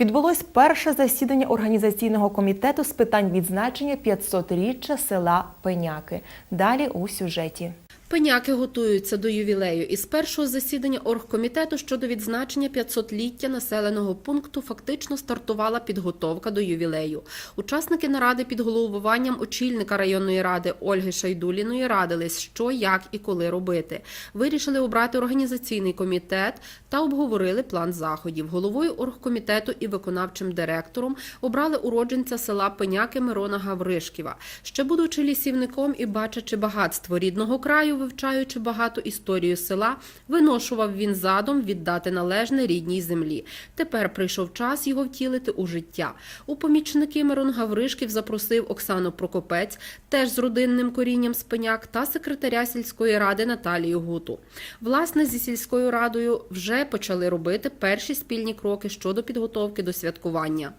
Відбулось перше засідання організаційного комітету з питань відзначення 500-річчя села Пеняки. Далі у сюжеті. Пеняки готуються до ювілею. Із першого засідання оргкомітету щодо відзначення 500-ліття населеного пункту фактично стартувала підготовка до ювілею. Учасники наради під головуванням очільника районної ради Ольги Шайдуліної радились, що, як і коли робити. Вирішили обрати організаційний комітет та обговорили план заходів. Головою оргкомітету і виконавчим директором обрали уродженця села Пеняки Мирона Гавришківа. Ще будучи лісівником і бачачи багатство рідного краю, вивчаючи багато історію села, виношував він задум віддати належне рідній землі. Тепер прийшов час його втілити у життя. У помічники Мирон Гавришків запросив Оксану Прокопець, теж з родинним корінням з Пеняк, та секретаря сільської ради Наталію Гуту. Власне, зі сільською радою вже почали робити перші спільні кроки щодо підготовки до святкування.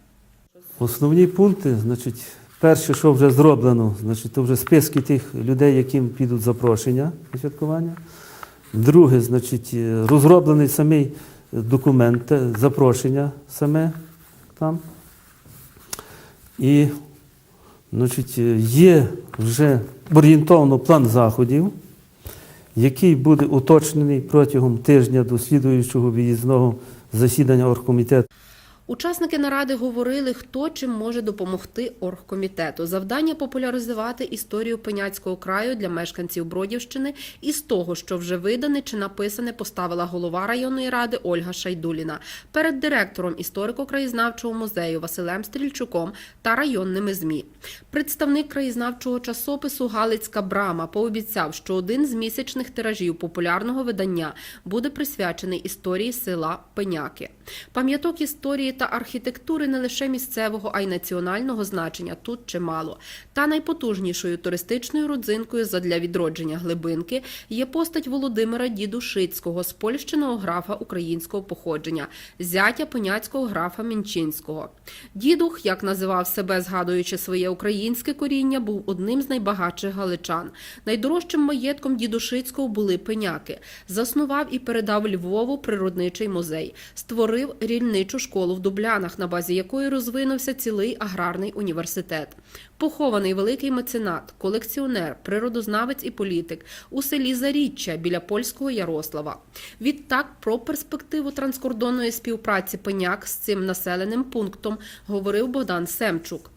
Основні пункти, значить, перше, що вже зроблено, значить, то вже списки тих людей, яким підуть запрошення на святкування. Друге, значить, е, розроблений самий документ, е, запрошення саме там. І значить, е, є вже орієнтовно план заходів, який буде уточнений протягом тижня до слідуючого виїзного засідання оргкомітету. Учасники наради говорили, хто чим може допомогти оргкомітету. Завдання популяризувати історію Пеняцького краю для мешканців Бродівщини і з того, що вже видане чи написане, поставила голова районної ради Ольга Шайдуліна перед директором історико-краєзнавчого музею Василем Стрільчуком та районними змі. Представник краєзнавчого часопису Галицька брама пообіцяв, що один з місячних тиражів популярного видання буде присвячений історії села Пеняки. Пам'яток історії та архітектури не лише місцевого, а й національного значення тут чимало. Та найпотужнішою туристичною родзинкою задля відродження глибинки є постать Володимира Дідушицького, спольщеного графа українського походження, зятя поняцького графа Мінчинського. Дідух, як називав себе, згадуючи своє українське коріння, був одним з найбагатших галичан. Найдорожчим маєтком Дідушицького були пеняки. Заснував і передав Львову природничий музей. Створив рільничу школу в Дублянах, на базі якої розвинувся цілий аграрний університет. Похований великий меценат, колекціонер, природознавець і політик у селі Заріччя біля польського Ярослава. Відтак про перспективу транскордонної співпраці пеняк з цим населеним пунктом говорив Богдан Семчук.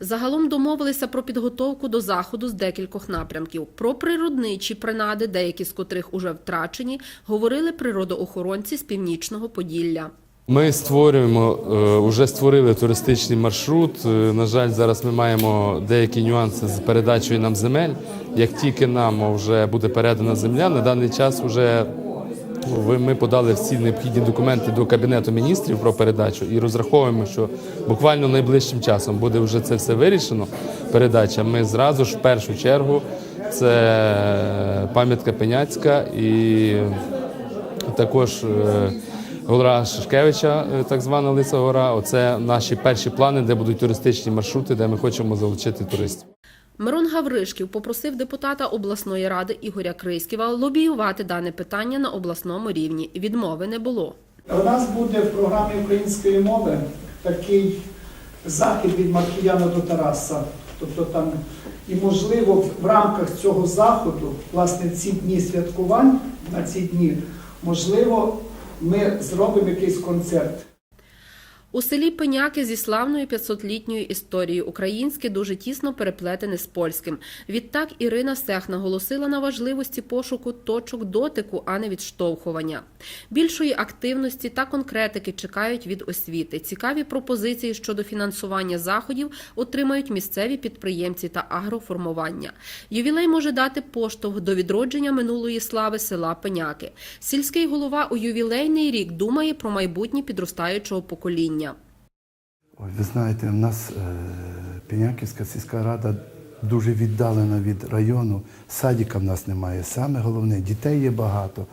Загалом домовилися про підготовку до заходу з декількох напрямків. Про природничі принади, деякі з котрих уже втрачені, говорили природоохоронці з північного Поділля. Ми створюємо, е, вже створили туристичний маршрут. Е, На жаль, зараз ми маємо деякі нюанси з передачею нам земель. Як тільки нам вже буде передана земля, на даний час вже ну, ми подали всі необхідні документи до Кабінету міністрів про передачу і розраховуємо, що буквально найближчим часом буде вже це все вирішено. Передача. Ми зразу ж в першу чергу це пам'ятка Пеняцька і також е, гора Шишкевича, е, так звана Лиса Гора. Оце наші перші плани, де будуть туристичні маршрути, де ми хочемо залучити туристів. Мирон Гавришків попросив депутата обласної ради Ігоря Крисківа лобіювати дане питання на обласному рівні. Відмови не було. У нас буде в програмі української мови такий захід від Маркіяна до Тараса. Тобто там, і можливо, в рамках цього заходу, власне, ці дні святкувань на ці дні, можливо, ми зробимо якийсь концерт. У селі Пеняки зі славною 500-літньою історією українське дуже тісно переплетене з польським. Відтак Ірина Сех наголосила на важливості пошуку точок дотику, а не відштовхування. Більшої активності та конкретики чекають від освіти. Цікаві пропозиції щодо фінансування заходів отримають місцеві підприємці та агроформування. Ювілей може дати поштовх до відродження минулої слави села Пеняки. Сільський голова у ювілейний рік думає про майбутнє підростаючого покоління. Ой, ви знаєте, у нас е, Пеняківська сільська рада дуже віддалена від району. Садіка в нас немає. Саме головне, дітей є багато.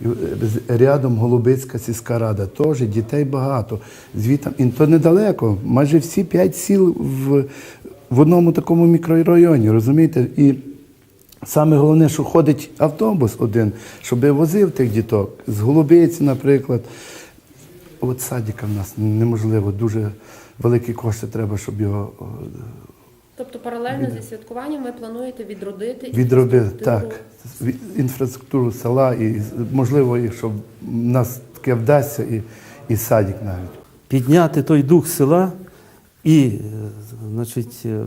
І, е, рядом Голубицька сільська рада теж дітей багато. Звітам, і то недалеко, майже всі п'ять сіл в, в одному такому мікрорайоні, розумієте? І Саме головне, що ходить автобус один, щоб возив тих діток з Голубиці, наприклад. от садика в нас неможливо, дуже великі кошти треба, щоб його Тобто паралельно зі святкуванням ви плануєте відродити відробити. інфраструктуру? Так, інфраструктуру села, і можливо, якщо в нас таке вдасться, і, і садик навіть. підняти той дух села і е, значить, е,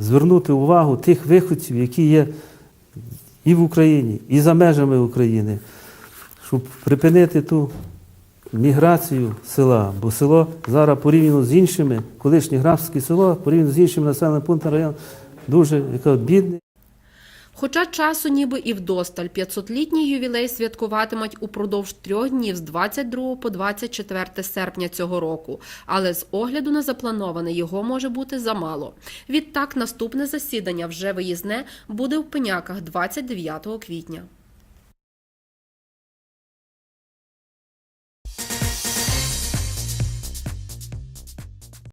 звернути увагу тих виходців, які є і в Україні, і за межами України, щоб припинити ту міграцію села. Бо село зараз порівняно з іншими, колишнє графське село, порівняно з іншими населеними пунктами району, дуже яке, бідне. Хоча часу ніби і вдосталь, 500-літній ювілей святкуватимуть упродовж трьох днів з 22 по 24 серпня цього року. Але з огляду на заплановане його може бути замало. Відтак наступне засідання, вже виїзне, буде в Пеняках 29 квітня.